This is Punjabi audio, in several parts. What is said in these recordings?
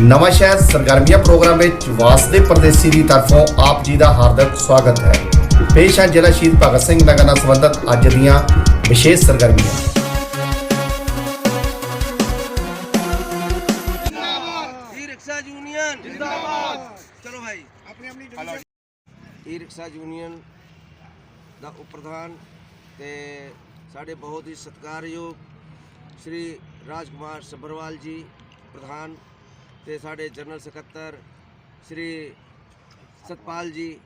ਨਵਾਂ ਸ਼ਹਿਰ ਸਰਗਰਮੀਆਂ ਪ੍ਰੋਗਰਾਮ ਵਿੱਚ ਵਾਸਦੇ ਪਰਦੇਸੀ ਦੀ ਤਰਫੋਂ ਆਪ ਜੀ ਦਾ ਹਾਰਦਿਕ ਸਵਾਗਤ ਹੈ। ਪੇਸ਼ ਹੈ ਜ਼ਿਲ੍ਹਾ ਸ਼ਹੀਦ ਭਗਤ ਸਿੰਘ ਨਗਰ ਨਾਲ ਸੰਬੰਧਿਤ ਅੱਜ ਦੀਆਂ ਵਿਸ਼ੇਸ਼ ਸਰਗਰਮੀਆਂ। E rickshaw union! ਜਿੰਦਾਬਾਦ! ਚਲੋ ਭਾਈ। ਆਪਣੀ ਆਪਣੀ ਈ ਰਿਕਸ਼ਾ ਯੂਨੀਅਨ ਦਾ ਉਪ ਪ੍ਰਧਾਨ ਤੇ ਸਾਡੇ ਬਹੁਤ ਹੀ ਸਤਿਕਾਰਯੋਗ ਸ਼੍ਰੀ ਰਾਜਕੁਮਾਰ ਸੱਭਰਵਾਲ ਜੀ ਪ੍ਰਧਾਨ ਤੇ ਸਾਡੇ ਜਨਰਲ ਸਕੱਤਰ ਸ਼੍ਰੀ ਸਤਪਾਲ ਜੀ,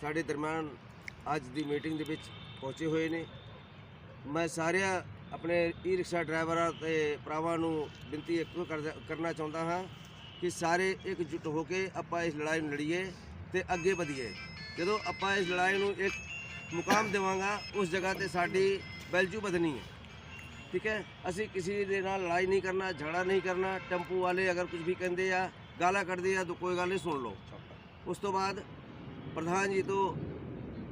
ਸਾਡੇ ਦਰਮਿਆਨ ਅੱਜ ਦੀ ਮੀਟਿੰਗ ਦੇ ਵਿੱਚ ਪਹੁੰਚੇ ਹੋਏ ਨੇ। ਮੈਂ ਸਾਰਿਆਂ ਆਪਣੇ ਈ ਰਿਕਸ਼ਾ ਡਰਾਈਵਰਾਂ ਤੇ ਭਰਾਵਾਂ ਨੂੰ ਬੇਨਤੀ ਇੱਕ ਕਰਨਾ ਚਾਹੁੰਦਾ ਹਾਂ ਕਿ ਸਾਰੇ ਇਕਜੁੱਟ ਹੋ ਕੇ ਆਪਾਂ ਇਸ ਲੜਾਈ ਨੂੰ ਲੜੀਏ ਤੇ ਅੱਗੇ ਵਧੀਏ। ਜਦੋਂ ਆਪਾਂ ਇਸ ਲੜਾਈ ਨੂੰ ਇੱਕ ਮੁਕਾਮ ਦੇਵਾਂਗਾ, ਉਸ ਜਗ੍ਹਾ ਤੇ ਸਾਡੀ ਵੈਲਿਊ ਵਧਣੀ ਹੈ। ਠੀਕ ਹੈ? ਅਸੀਂ ਕਿਸੇ ਦੇ ਨਾਲ ਲੜਾਈ ਨਹੀਂ ਕਰਨਾ ਝਗੜਾ ਨਹੀਂ ਕਰਨਾ ਟੈਂਪੂ ਵਾਲੇ ਅਗਰ ਕੁਝ ਵੀ ਕਹਿੰਦੇ ਆ ਗਾਲਾਂ ਕੱਢਦੇ ਆ ਤਾਂ ਕੋਈ ਗੱਲ ਨਹੀਂ ਸੁਣ ਲਓ। ਉਸ ਤੋਂ ਬਾਅਦ ਪ੍ਰਧਾਨ ਜੀ ਤੋਂ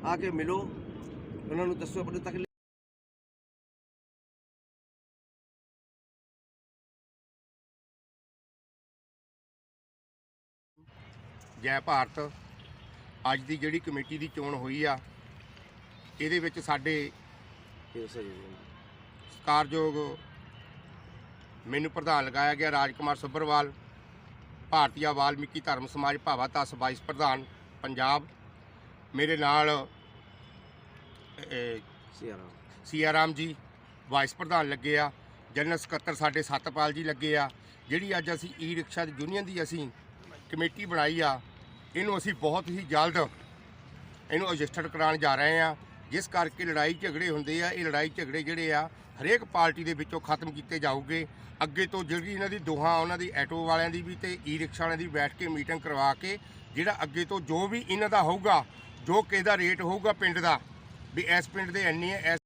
ਆ ਕੇ ਮਿਲੋ। ਉਹਨਾਂ ਨੂੰ ਦੱਸੋ ਆਪਣੀ ਤਕਲੀਫ। ਜੈ ਭਾਰਤ। ਅੱਜ ਦੀ ਜਿਹੜੀ ਕਮੇਟੀ ਦੀ ਚੋਣ ਹੋਈ ਆ ਇਹਦੇ ਵਿੱਚ ਸਾਡੇ ਸਤਿਕਾਰਯੋਗ ਮੈਨੂੰ ਪ੍ਰਧਾਨ ਲਗਾਇਆ ਗਿਆ ਰਾਜਕੁਮਾਰ ਸੁੱਭਰਵਾਲ ਭਾਰਤੀਆ ਵਾਲਮੀਕੀ ਧਰਮ ਸਮਾਜ ਭਾਵਾ ਤਸ ਵਾਈਸ ਪ੍ਰਧਾਨ ਪੰਜਾਬ। ਮੇਰੇ ਨਾਲ ਅਹ, ਸੀਆਰਾਮ ਜੀ ਵਾਈਸ ਪ੍ਰਧਾਨ ਲੱਗੇ ਆ। ਜਨਰਲ ਸਕੱਤਰ ਸਾਡੇ ਸਤਪਾਲ ਜੀ ਲੱਗੇ ਆ। ਜਿਹੜੀ ਅੱਜ ਅਸੀਂ ਈ ਰਿਕਸ਼ਾ ਯੂਨੀਅਨ ਦੀ ਅਸੀਂ ਕਮੇਟੀ ਬਣਾਈ ਆ ਇਹਨੂੰ ਅਸੀਂ ਬਹੁਤ ਹੀ ਜਲਦ ਇਹਨੂੰ ਰਜਿਸਟਰਡ ਕਰਾਉਣ ਜਾ ਰਹੇ ਆ। ਜਿਸ ਕਰਕੇ ਲੜਾਈ ਝਗੜੇ ਹੁੰਦੇ ਆ, ਇਹ ਲੜਾਈ ਝਗੜੇ ਜਿਹੜੇ ਆ, ਹਰੇਕ ਪਾਰਟੀ ਦੇ ਵਿੱਚੋਂ ਖਤਮ ਕੀਤੇ ਜਾਊਗੇ। ਅੱਗੇ ਤੋਂ ਜਿਹੜੀ ਇਹਨਾਂ ਦੀ ਦੋਹਾਂ, ਉਹਨਾਂ ਦੀ ਐਟੋ ਵਾਲਿਆਂ ਦੀ ਵੀ ਤੇ ਈ ਰਿਕਸ਼ਾ ਵਾਲਿਆਂ ਦੀ ਬੈਠ ਕੇ ਮੀਟਿੰਗ ਕਰਵਾ ਕੇ, ਜਿਹੜਾ ਅੱਗੇ ਤੋਂ ਜੋ ਵੀ ਇਹਨਾਂ ਦਾ ਹੋਊਗਾ, ਜੋ ਕਿਸੇ ਦਾ ਰੇਟ ਹੋਊਗਾ ਪਿੰਡ ਦਾ, ਵੀ ਇਸ ਪਿੰਡ ਦੇ ਇੰਨੇ ਆ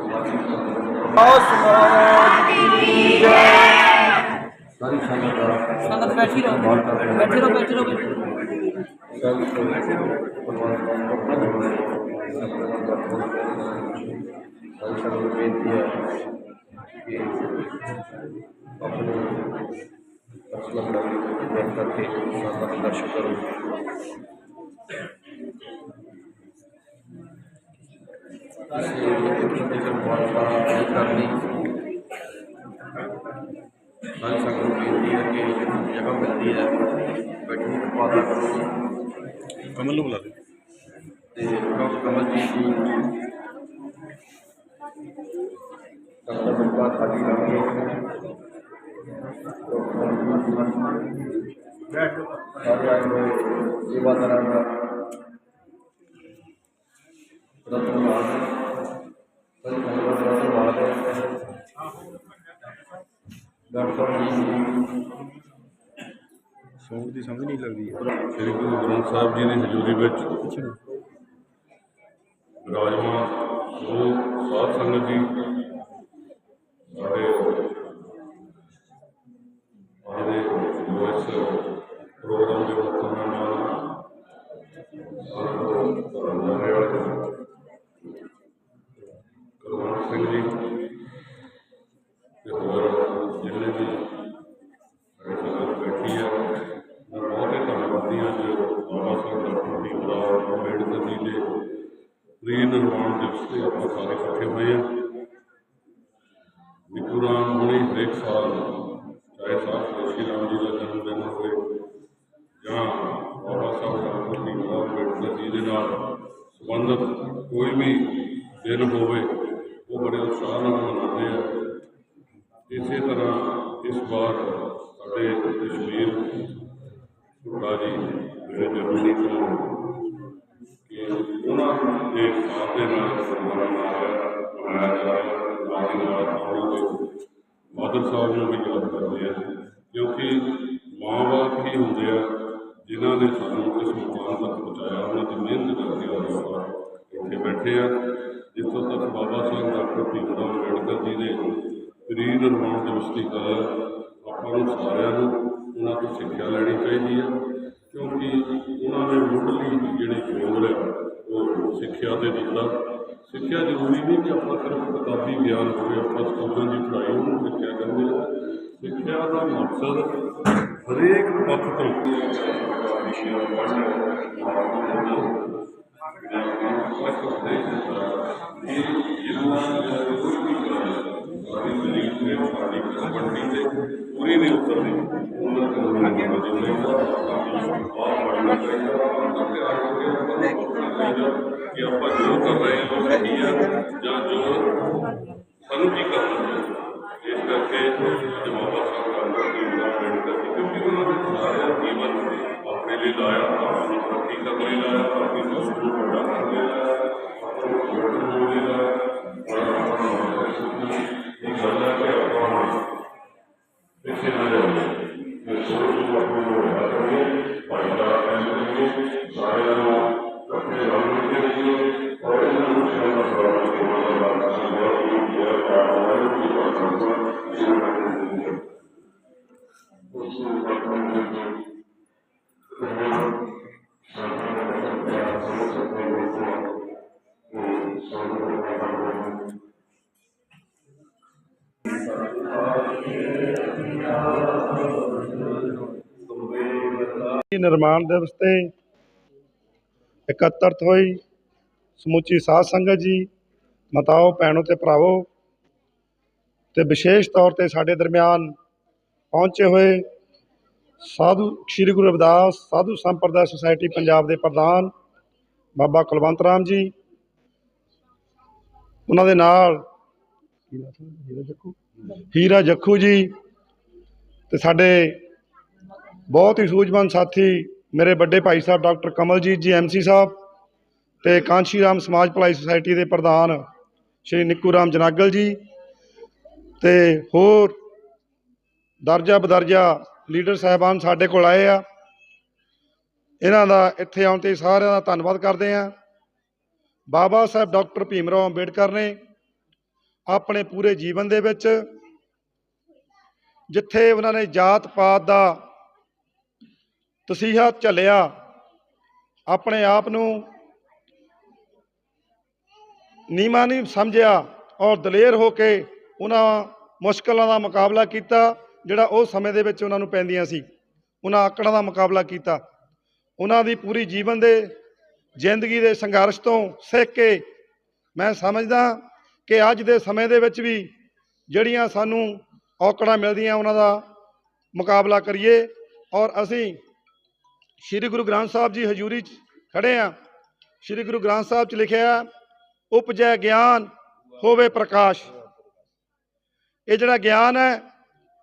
ਇਸ ਸੰਗਤ ਬੈਠੀ ਰਹੋ ਬੈਠੇ ਰਹੋ ਬੈਠੇ ਰਹੋ ਬੈਠੇ ਰਹੋ ਸਾਨੂੰ ਬੇਨਤੀ ਹੈ ਕਿ ਆਪਣੇ ਅਸਲ ਬੜਾਈ ਨੂੰ ਬੈਠ ਕਰਕੇ ਸਾਡਾ ਦਰਸ਼ਨ ਕਰੋ ਜੇਕਰ ਮੁਆਫਾ ਨਹੀਂ ਕਰਨੀ ਨਾਲ ਸੰਗਤ ਨੂੰ ਬੇਨਤੀ ਹੈ ਕਿ ਜਗ੍ਹਾ ਮਿਲਦੀ ਹੈ ਬੈਠਣ ਦੀ ਪਾਦਾ ਕਰੋ ਕਮਲ ਨੂੰ ਬੁਲਾ ਦੇ ਤੇ ਡਾਕਟਰ ਕਮਲਜੀਤ ਜੀ ਡਾਕਟਰ ਬਲਕਾਰ ਸਾਡੀ ਰਾਣੀ ਸਾਰੇ ਆਏ ਹੋਏ ਸੇਵਾਦਾਰਾਂ ਦਾ ਡਾਕਟਰ ਜੀ ਸੌਂਗ ਦੀ ਸਮਝ ਨਹੀਂ ਲੱਗਦੀ ਸ੍ਰੀ ਗੁਰੂ ਗ੍ਰੰਥ ਸਾਹਿਬ ਜੀ ਦੀ ਹਜ਼ੂਰੀ ਵਿੱਚ ਵਿਰਾਜਮਾਨ ਉਹ ਸਾਧ ਸੰਗਤ ਜੀ ਸਾਡੇ ਅੱਜ ਦੇ ਜੋ ਇਸ ਪ੍ਰੋਗਰਾਮ ਦੇ ਮੁੱਖ ਮਹਿਮਾਨ ਸੰਤ ਰੰਗਾਰੇ ਵਾਲੇ ਕੁਲਵੰਤ ਸਿੰਘ ਜੀ ਤੇ ਹੋਰ ਜਿੰਨੇ ਵੀ ਸਾਡੇ ਸੰਗਤ ਬੈਠੀ ਹੈ ਮੈਂ ਬਹੁਤ ਹੀ ਧੰਨਵਾਦੀ ਹਾਂ ਜੋ ਬਾਬਾ ਸਾਹਿਬ ਡਾਕਟਰ ਭੀਮਰਾਓ ਅੰਬੇਡਕਰ ਜੀ ਦੇ ਪ੍ਰੀ ਨਿਰਵਾਣ ਦਿਵਸ ਤੇ ਆਪਾਂ ਸਾਰੇ ਇਕੱਠੇ ਹੋਏ ਹਾਂ ਨਿਕੁਰਾਨ ਹੁਣੇ ਹਰੇਕ ਸਾਲ, ਚਾਹੇ ਸਾਹਿਬ ਸ਼੍ਰੀ ਰਾਮ ਜੀ ਦਾ ਜਨਮ ਦਿਨ ਹੋਵੇ ਜਾਂ ਬਾਬਾ ਸਾਹਿਬ ਡਾਕਟਰ ਭੀਮਰਾਓ ਅੰਬੇਡਕਰ ਜੀ ਦੇ ਨਾਲ ਸੰਬੰਧਿਤ ਕੋਈ ਵੀ ਦਿਨ ਹੋਵੇ, ਉਹ ਬੜੇ ਉਤਸ਼ਾਹ ਨਾਲ ਮਨਾਉਂਦੇ ਆ। ਇਸੇ ਤਰ੍ਹਾਂ ਇਸ ਵਾਰ ਸਾਡੇ ਕਸ਼ਮੀਰ ਸੁੱਕਾ ਜੀ ਜਿਹੜੇ ਜਰਮਨੀ ਤੋਂ ਕਿ ਉਹਨਾਂ ਦੇ ਸਾਥ ਦੇ ਨਾਲ ਪ੍ਰੋਗਰਾਮ ਆਇਆ। ਹੈ ਨਾਲ ਨਾਲ ਆਪਣੇ ਦੇ ਫਾਦਰ ਸਾਹਿਬ ਨੂੰ ਵੀ ਯਾਦ ਕਰਦੇ ਆ ਕਿਉਂਕਿ ਮਾਂ-ਬਾਪ ਹੀ ਹੁੰਦੇ ਆ ਜਿਨ੍ਹਾਂ ਨੇ ਸਾਨੂੰ ਇਸ ਮੁਕਾਮ ਤੱਕ ਪਹੁੰਚਾਇਆ ਉਹਨਾਂ ਦੀ ਮਿਹਨਤ ਕਰਕੇ ਅੱਜ ਆਪਾਂ ਇੱਥੇ ਬੈਠੇ ਆ। ਜਿੱਥੋਂ ਤੱਕ ਬਾਬਾ ਸਾਹਿਬ ਡਾਕਟਰ ਭੀਮਰਾਓ ਅੰਬੇਡਕਰ ਜੀ ਦੇ ਸਰੀਰ ਨਿਰਮਾਣ ਦਿਵਸ ਦੀ ਗੱਲ ਹੈ, ਆਪਾਂ ਨੂੰ ਸਾਰਿਆਂ ਨੂੰ ਉਹਨਾਂ ਤੋਂ ਸਿੱਖਿਆ ਲੈਣੀ ਚਾਹੀਦੀ ਹੈ ਕਿਉਂਕਿ ਉਹਨਾਂ ਨੇ ਮੁੱਢਲੀ ਜਿਹੜੀ ਖੋਜ ਹੈ ਉਹ ਸਿੱਖਿਆ ਤੇ ਦਿੱਤਾ। ਸਿੱਖਿਆ ਜ਼ਰੂਰੀ ਨਹੀਂ ਕਿ ਆਪਾਂ ਸਿਰਫ ਕਿਤਾਬੀ ਗਿਆਨ ਹੋਵੇ, ਆਪਾਂ ਸਕੂਲਾਂ ਦੀ ਪੜ੍ਹਾਈ ਉਹਨੂੰ ਸਿੱਖਿਆ ਕਹਿੰਦੇ ਆ। ਸਿੱਖਿਆ ਦਾ ਮਕਸਦ ਹਰੇਕ ਪੱਖ ਤੋਂ ਪੂਰੀ ਨਹੀਂ ਉਤਰਦੀ ਉਹਨਾਂ ਦੇ ਨਾਲ ਕਿ ਆਪਾਂ ਜੋ ਕਰ ਰਹੇ ਹਾਂ ਉਹ ਸਹੀ ਹੈ ਜਾਂ ਜੋ ਸਾਨੂੰ ਕੀ ਕਰਨਾ ਚਾਹੀਦਾ ਇਸ ਕਰਕੇ ਅੱਜ ਬਾਬਾ ਸਾਹਿਬ ਦਾ ਜੀਵਨ ਅੰਬੇਡਕਰ ਜੀ ਕਿਉਂਕਿ ਉਹਨਾਂ ਨੇ ਸਾਰਾ ਜੀਵਨ ਆਪਣੇ ਲਈ ਲਾਇਆ ਆਪਣੀ ਤਰੱਕੀ ਕਰਨ ਲਈ ਲਾਇਆ ਆਪਣੀ ਸੋਚ ਨੂੰ ਵੱਡਾ ਕਰਨ ਲਈ ਲਾਇਆ ਆਪਣੀ ਨਿਰਮਾਣ ਦਿਵਸ ਤੇ ਇਕੱਤਰਤ ਹੋਈ। ਸਮੁੱਚੀ ਸਾਧ ਸੰਗਤ ਜੀ, ਮਤਾਓ, ਭੈਣੋ ਤੇ ਭਰਾਵੋ ਤੇ ਵਿਸ਼ੇਸ਼ ਤੌਰ ਤੇ ਸਾਡੇ ਦਰਮਿਆਨ ਪਹੁੰਚੇ ਹੋਏ ਸਾਧੂ, ਸ੍ਰੀ ਗੁਰੂ ਰਵਿਦਾਸ ਸਾਧੂ ਸੰਪਰਦਾ ਸੁਸਾਇਟੀ ਪੰਜਾਬ ਦੇ ਪ੍ਰਧਾਨ ਬਾਬਾ ਕੁਲਵੰਤ ਰਾਮ ਜੀ। ਉਹਨਾਂ ਦੇ ਨਾਲ ਹੀਰਾ ਜੱਖੂ ਜੀ ਤੇ ਸਾਡੇ ਬਹੁਤ ਹੀ ਸੂਝਵਾਨ ਸਾਥੀ ਮੇਰੇ ਵੱਡੇ ਭਾਈ ਸਾਹਿਬ ਡਾਕਟਰ ਕਮਲਜੀਤ ਜੀ ਐਮਸੀ ਸਾਹਿਬ ਤੇ ਕਾਂਸ਼ੀ ਰਾਮ ਸਮਾਜ ਭਲਾਈ ਸੁਸਾਇਟੀ ਦੇ ਪ੍ਰਧਾਨ ਸ਼੍ਰੀ ਨਿੱਕੂ ਰਾਮ ਜਨਾਗਲ ਜੀ ਤੇ ਹੋਰ ਦਰਜਾ ਬਦਰਜਾ ਲੀਡਰ ਸਾਹਿਬਾਨ ਸਾਡੇ ਕੋਲ ਆਏ ਆ। ਇਹਨਾਂ ਦਾ ਇੱਥੇ ਆਉਣ ਤੇ ਸਾਰਿਆਂ ਦਾ ਧੰਨਵਾਦ ਕਰਦੇ ਆ ਬਾਬਾ ਸਾਹਿਬ ਡਾਕਟਰ ਭੀਮ ਰਾਓ ਅੰਬੇਡਕਰ ਨੇ ਆਪਣੇ ਪੂਰੇ ਜੀਵਨ ਦੇ ਵਿੱਚ ਜਿੱਥੇ ਉਹਨਾਂ ਨੇ ਜਾਤ ਪਾਤ ਦਾ ਤਸੀਹਾ ਝੱਲਿਆ ਆਪਣੇ ਆਪ ਨੂੰ ਨੀਵਾਂ ਨਹੀਂ ਸਮਝਿਆ ਔਰ ਦਲੇਰ ਹੋ ਕੇ ਉਹਨਾਂ ਮੁਸ਼ਕਲਾਂ ਦਾ ਮੁਕਾਬਲਾ ਕੀਤਾ ਜਿਹੜਾ ਉਹ ਸਮੇਂ ਦੇ ਵਿੱਚ ਉਹਨਾਂ ਨੂੰ ਪੈਂਦੀਆਂ ਸੀ। ਉਹਨਾਂ ਆਕੜਾਂ ਦਾ ਮੁਕਾਬਲਾ ਕੀਤਾ। ਉਹਨਾਂ ਦੀ ਪੂਰੀ ਜੀਵਨ ਦੇ ਜ਼ਿੰਦਗੀ ਦੇ ਸੰਘਰਸ਼ ਤੋਂ ਸਿੱਖ ਕੇ ਮੈਂ ਸਮਝਦਾ ਕਿ ਅੱਜ ਦੇ ਸਮੇਂ ਦੇ ਵਿੱਚ ਵੀ ਜਿਹੜੀਆਂ ਸਾਨੂੰ ਔਕੜਾਂ ਮਿਲਦੀਆਂ ਉਹਨਾਂ ਦਾ ਮੁਕਾਬਲਾ ਕਰੀਏ ਔਰ ਅਸੀਂ ਸ੍ਰੀ ਗੁਰੂ ਗ੍ਰੰਥ ਸਾਹਿਬ ਜੀ ਹਜ਼ੂਰੀ 'ਚ ਖੜੇ ਆ। ਸ੍ਰੀ ਗੁਰੂ ਗ੍ਰੰਥ ਸਾਹਿਬ 'ਚ ਲਿਖਿਆ ਉਪਜੈ ਗਿਆਨ ਹੋਵੇ ਪ੍ਰਕਾਸ਼। ਇਹ ਜਿਹੜਾ ਗਿਆਨ ਹੈ,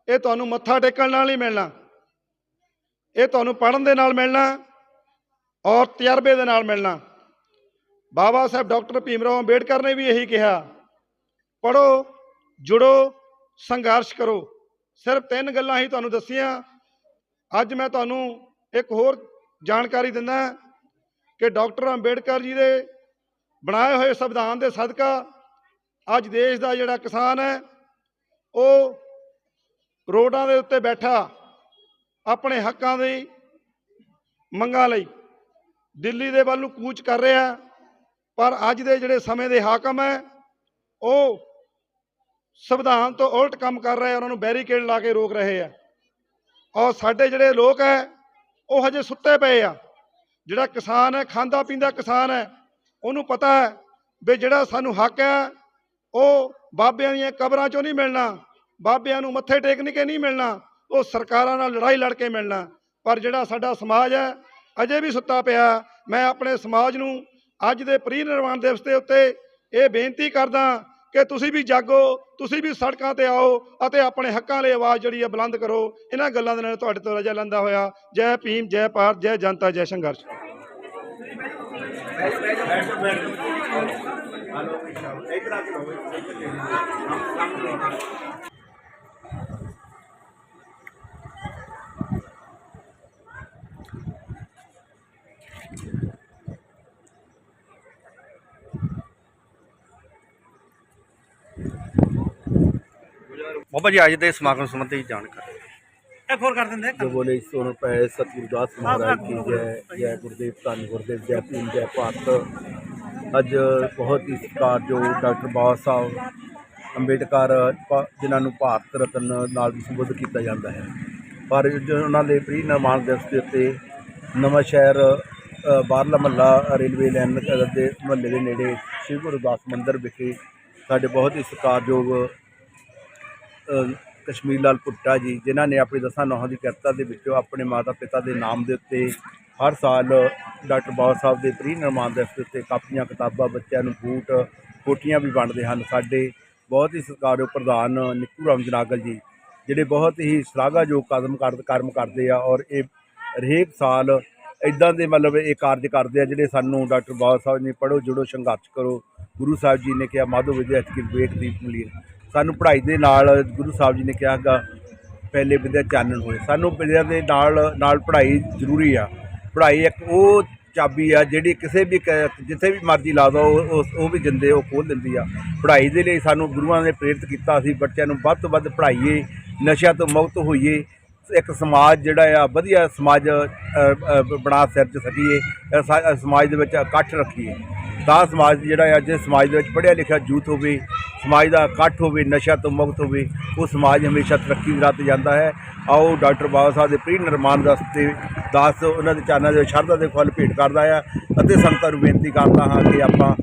ਇਹ ਤੁਹਾਨੂੰ ਮੱਥਾ ਟੇਕਣ ਨਾਲ ਹੀ ਮਿਲਣਾ। ਇਹ ਤੁਹਾਨੂੰ ਪੜ੍ਹਨ ਦੇ ਨਾਲ ਮਿਲਣਾ ਔਰ ਤਜਰਬੇ ਦੇ ਨਾਲ ਮਿਲਣਾ। ਬਾਬਾ ਸਾਹਿਬ ਡਾਕਟਰ ਭੀਮਰਾਓ ਅੰਬੇਡਕਰ ਨੇ ਵੀ ਇਹੀ ਕਿਹਾ ਪੜੋ ਜੁੜੋ, ਸੰਘਰਸ਼ ਕਰੋ। ਸਿਰਫ ਤਿੰਨ ਗੱਲਾਂ ਹੀ ਤੁਹਾਨੂੰ ਦੱਸੀਆਂ। ਅੱਜ ਮੈਂ ਤੁਹਾਨੂੰ ਇੱਕ ਹੋਰ ਜਾਣਕਾਰੀ ਦਿੰਦਾ ਕਿ ਡਾਕਟਰ ਅੰਬੇਡਕਰ ਜੀ ਦੇ ਬਣਾਏ ਹੋਏ ਸੰਵਿਧਾਨ ਦੇ ਸਦਕਾ ਅੱਜ ਦੇਸ਼ ਦਾ ਜਿਹੜਾ ਕਿਸਾਨ ਹੈ, ਉਹ ਰੋਡਾਂ ਦੇ ਉੱਤੇ ਬੈਠਾ ਆਪਣੇ ਹੱਕਾਂ ਦੀ ਮੰਗਾਂ ਲਈ ਦਿੱਲੀ ਦੇ ਵੱਲ ਨੂੰ ਕੂਚ ਕਰ ਰਿਹਾ ਪਰ ਅੱਜ ਦੇ ਜਿਹੜੇ ਸਮੇਂ ਦੇ ਹਾਕਮ ਹੈ, ਉਹ ਸੰਵਿਧਾਨ ਤੋਂ ਉਲਟ ਕੰਮ ਕਰ ਰਹੇ ਉਹਨਾਂ ਨੂੰ ਬੈਰੀਕੇਡ ਲਾ ਕੇ ਰੋਕ ਰਹੇ ਆ ਔਰ ਸਾਡੇ ਜਿਹੜੇ ਲੋਕ ਹੈ ਉਹ ਹਜੇ ਸੁੱਤੇ ਪਏ ਆ। ਜਿਹੜਾ ਕਿਸਾਨ ਹੈ, ਖਾਂਦਾ ਪੀਂਦਾ ਕਿਸਾਨ ਹੈ, ਉਹਨੂੰ ਪਤਾ ਹੈ ਵੀ ਜਿਹੜਾ ਸਾਨੂੰ ਹੱਕ ਹੈ, ਉਹ ਬਾਬਿਆਂ ਦੀਆਂ ਕਬਰਾਂ 'ਚੋਂ ਨਹੀਂ ਮਿਲਣਾ, ਬਾਬਿਆਂ ਨੂੰ ਮੱਥੇ ਟੇਕਣ ਕੇ ਨਹੀਂ ਮਿਲਣਾ, ਉਹ ਸਰਕਾਰਾਂ ਨਾਲ ਲੜਾਈ ਲੜ ਕੇ ਮਿਲਣਾ। ਪਰ ਜਿਹੜਾ ਸਾਡਾ ਸਮਾਜ ਹੈ, ਅਜੇ ਵੀ ਸੁੱਤਾ ਪਿਆ। ਮੈਂ ਆਪਣੇ ਸਮਾਜ ਨੂੰ ਅੱਜ ਦੇ ਪ੍ਰੀ ਨਿਰਵਾਣ ਦਿਵਸ ਦੇ ਉੱਤੇ ਇਹ ਬੇਨਤੀ ਕਰਦਾ ਕਿ ਤੁਸੀਂ ਵੀ ਜਾਗੋ, ਤੁਸੀਂ ਵੀ ਸੜਕਾਂ ਤੇ ਆਓ ਅਤੇ ਆਪਣੇ ਹੱਕਾਂ ਲਈ ਆਵਾਜ਼ ਜਿਹੜੀ ਹੈ ਬੁਲੰਦ ਕਰੋ। ਇਹਨਾਂ ਗੱਲਾਂ ਦੇ ਨਾਲ ਤੁਹਾਡੇ ਤੋਂ ਰਜਾ ਲੈਂਦਾ ਹੋਇਆ। ਜੈ ਭੀਮ, ਜੈ ਭਾਰਤ, ਜੈ ਜਨਤਾ, ਜੈ ਸੰਘਰਸ਼। ਬਾਬਾ ਜੀ ਅੱਜ ਦੇ ਸਮਾਗਮ ਸੰਬੰਧੀ ਜਾਣਕਾਰੀ। ਜੋ ਬੋਲੇ ਸੋਨ ਪੈ ਸਤਿਗੁਰਦਾਸ ਮਹਾਰਾਜ ਕੀ ਜੈ ਜੈ ਗੁਰਦੇਵ ਧੰਨ ਗੁਰਦੇਵ ਜੈ ਭੀਮ ਜੈ ਭਾਰਤ। ਅੱਜ ਬਹੁਤ ਹੀ ਸਤਿਕਾਰਯੋਗ ਡਾਕਟਰ ਬਾਬਾ ਸਾਹਿਬ ਅੰਬੇਡਕਰ ਪ- ਜਿਨ੍ਹਾਂ ਨੂੰ ਭਾਰਤ ਰਤਨ ਨਾਲ ਵੀ ਸੰਬੋਧਿਤ ਕੀਤਾ ਜਾਂਦਾ ਹੈ। ਪਰ ਜੋ ਉਹਨਾਂ ਦੇ ਪ੍ਰੀ ਨਿਰਮਾਣ ਦਿਵਸ ਦੇ ਉੱਤੇ ਨਵਾਂ ਸ਼ਹਿਰ ਅ, ਬਾਹਰਲਾ ਮਹੱਲਾ ਰੇਲਵੇ ਲਾਈਨ ਦੇ ਮਹੱਲੇ ਦੇ ਨੇੜੇ ਸ੍ਰੀ ਗੁਰਦਾਸ ਮੰਦਿਰ ਵਿਖੇ ਸਾਡੇ ਬਹੁਤ ਹੀ ਸਤਿਕਾਰਯੋਗ ਕਸ਼ਮੀਰ ਲਾਲ ਭੁੱਟਾ ਜੀ, ਜਿਨ੍ਹਾਂ ਨੇ ਆਪਣੀ ਦਸਾਂ ਨੌਹਾਂ ਦੀ ਕਿਰਤਾ ਦੇ ਵਿੱਚੋਂ ਆਪਣੇ ਮਾਤਾ ਪਿਤਾ ਦੇ ਨਾਮ ਦੇ ਉੱਤੇ ਹਰ ਸਾਲ ਡਾਕਟਰ ਬਾਬਾ ਸਾਹਿਬ ਦੇ ਪ੍ਰੀ ਨਿਰਮਾਣ ਦਿਵਸ ਦੇ ਉੱਤੇ ਕਾਪੀਆਂ, ਕਿਤਾਬਾਂ ਬੱਚਿਆਂ ਨੂੰ ਬੂਟ ਕੋਟੀਆਂ ਵੀ ਵੰਡਦੇ ਹਨ। ਸਾਡੇ ਬਹੁਤ ਹੀ ਸਤਿਕਾਰਯੋਗ ਪ੍ਰਧਾਨ ਨਿੱਕੂ ਰਾਮ ਜਨਾਗਲ ਜੀ, ਜਿਹੜੇ ਬਹੁਤ ਹੀ ਸ਼ਲਾਘਾਯੋਗ ਕਦਮ ਕਰਮ ਕਰਦੇ ਆ ਔਰ ਇਹ ਹਰੇਕ ਸਾਲ ਇਦਾਂ ਦੇ ਮਤਲਬ ਇਹ ਕਾਰਜ ਕਰਦੇ ਆ ਜਿਹੜੇ ਸਾਨੂੰ ਡਾਕਟਰ ਬਾਬਾ ਸਾਹਿਬ ਨੇ ਪੜ੍ਹੋ, ਜੁੜੋ, ਸੰਘਰਸ਼ ਕਰੋ। ਗੁਰੂ ਸਾਹਿਬ ਜੀ ਨੇ ਕਿਹਾ, ਮਾਧੋ ਵਿਦਿਆ ਚ ਵਿਵੇਕ ਦੀਪ ਮਲੀਨ। ਸਾਨੂੰ ਪੜ੍ਹਾਈ ਦੇ ਨਾਲ ਗੁਰੂ ਸਾਹਿਬ ਜੀ ਨੇ ਕਿਹਾ ਹੈਗਾ ਪਹਿਲੇ ਵਿਦਿਆ ਚਾਨਣ ਹੋਏ। ਸਾਨੂੰ ਵਿਦਿਆ ਦੇ ਨਾਲ ਨਾਲ ਪੜ੍ਹਾਈ ਜ਼ਰੂਰੀ ਆ। ਪੜ੍ਹਾਈ ਇੱਕ ਉਹ ਚਾਬੀ ਆ ਜਿਹੜੀ ਕਿਸੇ ਵੀ ਕ- ਜਿੱਥੇ ਵੀ ਮਰਜ਼ੀ ਲਾ ਦੋ ਉਹ ਵੀ ਜਿੰਦੇ ਉਹ ਖੋਲ ਦਿੰਦੀ ਆ। ਪੜ੍ਹਾਈ ਦੇ ਲਈ ਸਾਨੂੰ ਗੁਰੂਆਂ ਨੇ ਪ੍ਰੇਰਿਤ ਕੀਤਾ ਅਸੀਂ ਬੱਚਿਆਂ ਨੂੰ ਵੱਧ ਤੋਂ ਵੱਧ ਪੜ੍ਹਾਈਏ ਨਸ਼ਿਆਂ ਤੋਂ ਮੁਕਤ ਹੋਈਏ ਇੱਕ ਸਮਾਜ ਜਿਹੜਾ ਆ ਵਧੀਆ ਸਮਾਜ ਅ, ਅ, ਬਣਾ ਸਿਰਜ ਸਕੀਏ ਅ, ਸਮਾਜ ਦੇ ਵਿੱਚ ਇਕੱਠ ਰੱਖੀਏ। ਤਾਂ ਸਮਾਜ ਜਿਹੜਾ ਆ ਜੇ ਸਮਾਜ ਦੇ ਵਿੱਚ ਪੜ੍ਹਿਆ ਲਿਖਿਆ ਯੂਥ ਹੋਵੇ, ਸਮਾਜ ਦਾ ਇਕੱਠ ਹੋਵੇ ਨਸ਼ਾ ਤੋਂ ਮੁਕਤ ਹੋਵੇ, ਉਹ ਸਮਾਜ ਹਮੇਸ਼ਾ ਤਰੱਕੀ ਦੀ ਰਾਹ ਤੇ ਜਾਂਦਾ ਹੈ। ਆਓ ਡਾਕਟਰ ਬਾਬਾ ਸਾਹਿਬ ਦੇ ਪ੍ਰੀ ਨਿਰਮਾਣ ਵਾਸਤੇ ਦਾਸ ਉਹਨਾਂ ਦੇ ਚਾਨਾਂ ਦੇ ਸ਼ਰਧਾ ਦੇ ਫੁੱਲ ਭੇਟ ਕਰਦਾ ਆ ਅਤੇ ਸੰਗਤਾਂ ਨੂੰ ਬੇਨਤੀ ਕਰਦਾ ਹਾਂ ਕਿ ਆਪਾਂ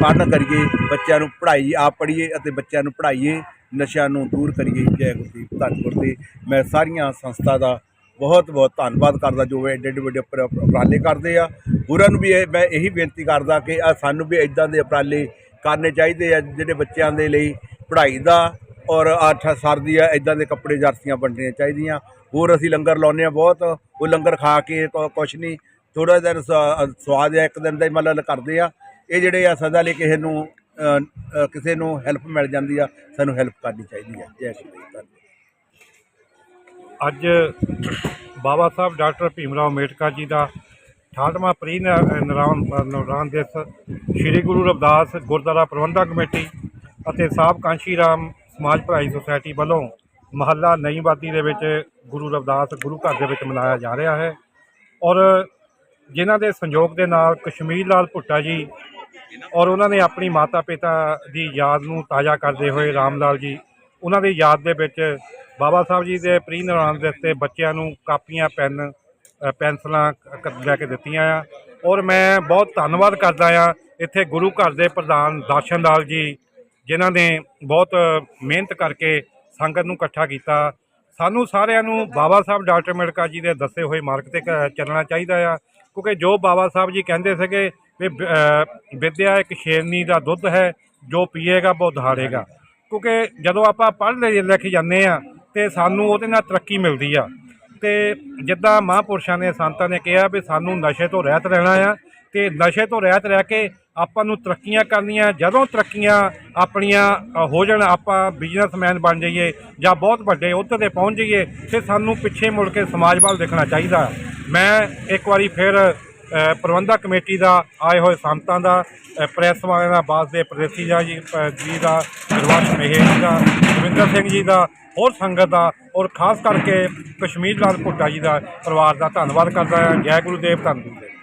ਪੜ੍ਹਨ ਕਰੀਏ, ਬੱਚਿਆਂ ਨੂੰ ਪੜ੍ਹਾਈ ਆਪ ਪੜ੍ਹੀਏ ਅਤੇ ਬੱਚਿਆਂ ਨੂੰ ਪੜ੍ਹਾਈਏ, ਨਸ਼ਿਆਂ ਨੂੰ ਦੂਰ ਕਰੀਏ। ਜੈ ਗੁਰਦੀਪ ਧੰਨ ਗੁਰਦੀਪ ਮੈਂ ਸਾਰੀਆਂ ਸੰਸਥਾ ਦਾ ਬਹੁਤ ਬਹੁਤ ਧੰਨਵਾਦ ਕਰਦਾ ਜੋ ਐਡੇ ਐਡੇ ਵੱਡੇ ਉਪਰਾਲੇ ਕਰਦੇ ਆ। ਹੋਰਾਂ ਨੂੰ ਵੀ ਇਹ ਮੈਂ ਇਹੀ ਬੇਨਤੀ ਕਰਦਾ ਕਿ ਆ ਸਾਨੂੰ ਵੀ ਇਦਾਂ ਦੇ ਉਪਰਾਲੇ ਕਰਨੇ ਚਾਹੀਦੇ ਆ ਜਿਹੜੇ ਬੱਚਿਆਂ ਦੇ ਲਈ ਪੜ੍ਹਾਈ ਦਾ ਔਰ ਅੱਠ ਸਰਦੀ ਆ ਇਦਾਂ ਦੇ ਕੱਪੜੇ ਜਰਸੀਆਂ ਵੰਡਣੀਆਂ ਚਾਹੀਦੀਆਂ। ਹੋਰ ਅਸੀਂ ਲੰਗਰ ਲਾਉਂਦੇ ਆ ਬਹੁਤ, ਉਹ ਲੰਗਰ ਖਾ ਕੇ ਕੁਛ ਨਹੀਂ ਥੋੜਾ ਦਿਨ ਸ- ਸਵਾਦ ਆ, ਇੱਕ ਦਿਨ ਦਾ ਹੀ ਮਤਲਬ ਕਰਦੇ ਆ। ਇਹ ਜਿਹੜੇ ਆ ਸਦਾ ਲਈ ਕਿਸੇ ਨੂੰ ਕਿਸੇ ਨੂੰ ਹੈਲਪ ਮਿਲ ਜਾਂਦੀ ਆ, ਸਾਨੂੰ ਹੈਲਪ ਕਰਨੀ ਚਾਹੀਦੀ ਆ। ਜੈ ਸ਼੍ਰੀ ਧੰਨਵਾਦ ਅੱਜ ਬਾਬਾ ਸਾਹਿਬ ਡਾਕਟਰ ਭੀਮ ਰਾਓ ਅੰਬੇਡਕਰ ਜੀ ਦਾ 68ਵਾਂ ਪ੍ਰੀ ਨਿਰਾਨ ਨਿਰਾਨ ਦਿਵਸ, ਸ੍ਰੀ ਗੁਰੂ ਰਵਿਦਾਸ ਗੁਰਦੁਆਰਾ ਪ੍ਰਬੰਧਕ ਕਮੇਟੀ ਅਤੇ ਸਾਹਿਬ ਕਾਂਸ਼ੀ ਰਾਮ ਸਮਾਜ ਭਲਾਈ ਸੁਸਾਇਟੀ ਵੱਲੋਂ ਮਹੱਲਾ ਨਈਵਾਦੀ ਦੇ ਵਿੱਚ ਗੁਰੂ ਰਵਿਦਾਸ ਗੁਰੂ ਘਰ ਦੇ ਵਿੱਚ ਮਨਾਇਆ ਜਾ ਰਿਹਾ ਹੈ। ਔਰ ਜਿਨ੍ਹਾਂ ਦੇ ਸੰਯੋਗ ਦੇ ਨਾਲ ਕਸ਼ਮੀਰ ਲਾਲ ਭੁੱਟਾ ਜੀ ਔਰ ਉਹਨਾਂ ਨੇ ਆਪਣੀ ਮਾਤਾ ਪਿਤਾ ਦੀ ਯਾਦ ਨੂੰ ਤਾਜ਼ਾ ਕਰਦੇ ਹੋਏ ਰਾਮ ਲਾਲ ਜੀ ਉਹਨਾਂ ਦੀ ਯਾਦ ਦੇ ਵਿੱਚ ਬਾਬਾ ਸਾਹਿਬ ਜੀ ਦੇ ਪ੍ਰੀ ਨਿਰਵਾਣ ਦੇ ਉੱਤੇ ਬੱਚਿਆਂ ਨੂੰ ਕਾਪੀਆਂ, ਪੈਨ ਪੈਨਸਲਾਂ ਕ- ਲੈ ਕੇ ਦਿੱਤੀਆਂ ਆ। ਔਰ ਮੈਂ ਬਹੁਤ ਧੰਨਵਾਦ ਕਰਦਾ ਆ ਇੱਥੇ ਗੁਰੂ ਘਰ ਦੇ ਪ੍ਰਧਾਨ ਦਾਸ਼ਨ ਲਾਲ ਜੀ, ਜਿਨ੍ਹਾਂ ਨੇ ਬਹੁਤ ਮਿਹਨਤ ਕਰਕੇ ਸੰਗਤ ਨੂੰ ਇਕੱਠਾ ਕੀਤਾ। ਸਾਨੂੰ ਸਾਰਿਆਂ ਨੂੰ ਬਾਬਾ ਸਾਹਿਬ ਡਾਕਟਰ ਅੰਬੇਡਕਰ ਜੀ ਦੇ ਦੱਸੇ ਹੋਏ ਮਾਰਗ ਤੇ ਕ- ਚੱਲਣਾ ਚਾਹੀਦਾ ਆ। ਕਿਉਂਕਿ ਜੋ ਬਾਬਾ ਸਾਹਿਬ ਜੀ ਕਹਿੰਦੇ ਸੀਗੇ ਵੀ ਬ- ਵਿਦਿਆ ਇੱਕ ਸ਼ੇਰਨੀ ਦਾ ਦੁੱਧ ਹੈ, ਜੋ ਪੀਏਗਾ ਉਹ ਦਹਾੜੇਗਾ ਕਿਉਂਕਿ ਜਦੋਂ ਆਪਾਂ ਪੜ੍ਹ ਲੈ ਕੇ ਜਾਂਦੇ ਆ ਤੇ ਸਾਨੂੰ ਉਹਦੇ ਨਾਲ ਤਰੱਕੀ ਮਿਲਦੀ ਆ। ਤੇ ਜਿੱਦਾਂ ਮਹਾਂਪੁਰਸ਼ਾਂ ਨੇ ਸੰਤਾਂ ਨੇ ਕਿਹਾ ਵੀ ਸਾਨੂੰ ਨਸ਼ੇ ਤੋਂ ਰਹਿਤ ਰਹਿਣਾ ਆ ਤੇ ਨਸ਼ੇ ਤੋਂ ਰਹਿਤ ਰਹਿ ਕੇ ਆਪਾਂ ਨੂੰ ਤਰੱਕੀਆਂ ਕਰਨੀਆਂ, ਜਦੋਂ ਤਰੱਕੀਆਂ ਆਪਣੀਆਂ ਹੋ ਜਾਣ, ਆਪਾਂ ਬਿਜ਼ਨਸਮੈਨ ਬਣ ਜਾਈਏ ਜਾਂ ਬਹੁਤ ਵੱਡੇ ਅਹੁਦੇ ਤੇ ਪਹੁੰਚ ਜਾਈਏ, ਤੇ ਸਾਨੂੰ ਪਿੱਛੇ ਮੁੜ ਕੇ ਸਮਾਜ ਵੱਲ ਦੇਖਣਾ ਚਾਹੀਦਾ। ਮੈਂ ਇੱਕ ਵਾਰੀ ਫਿਰ ਪ੍ਰਬੰਧਕ ਕਮੇਟੀ ਦਾ ਆਏ ਹੋਏ ਸੰਤਾਂ ਦਾ ਅ, ਪ੍ਰੈਸ ਵਾਲਿਆਂ ਦਾ ਬਾਸ ਦੇ ਪ੍ਰਦੇਸੀ ਜੀ ਜੀ ਦਾ ਗੁਰਬਖਸ਼ ਮਹੇਸ਼ ਜੀ ਦਾ ਰਵਿੰਦਰ ਸਿੰਘ ਜੀ ਦਾ ਹੋਰ ਸੰਗਤ ਦਾ ਔਰ ਖਾਸ ਕਰਕੇ ਕਸ਼ਮੀਰ ਲਾਲ ਭੁੱਟਾ ਜੀ ਦਾ ਪਰਿਵਾਰ ਦਾ ਧੰਨਵਾਦ ਕਰਦਾ ਹਾਂ। ਜੈ ਗੁਰੂ ਦੇਵ ਧੰਨ ਗੁਰੂਦੇਵ।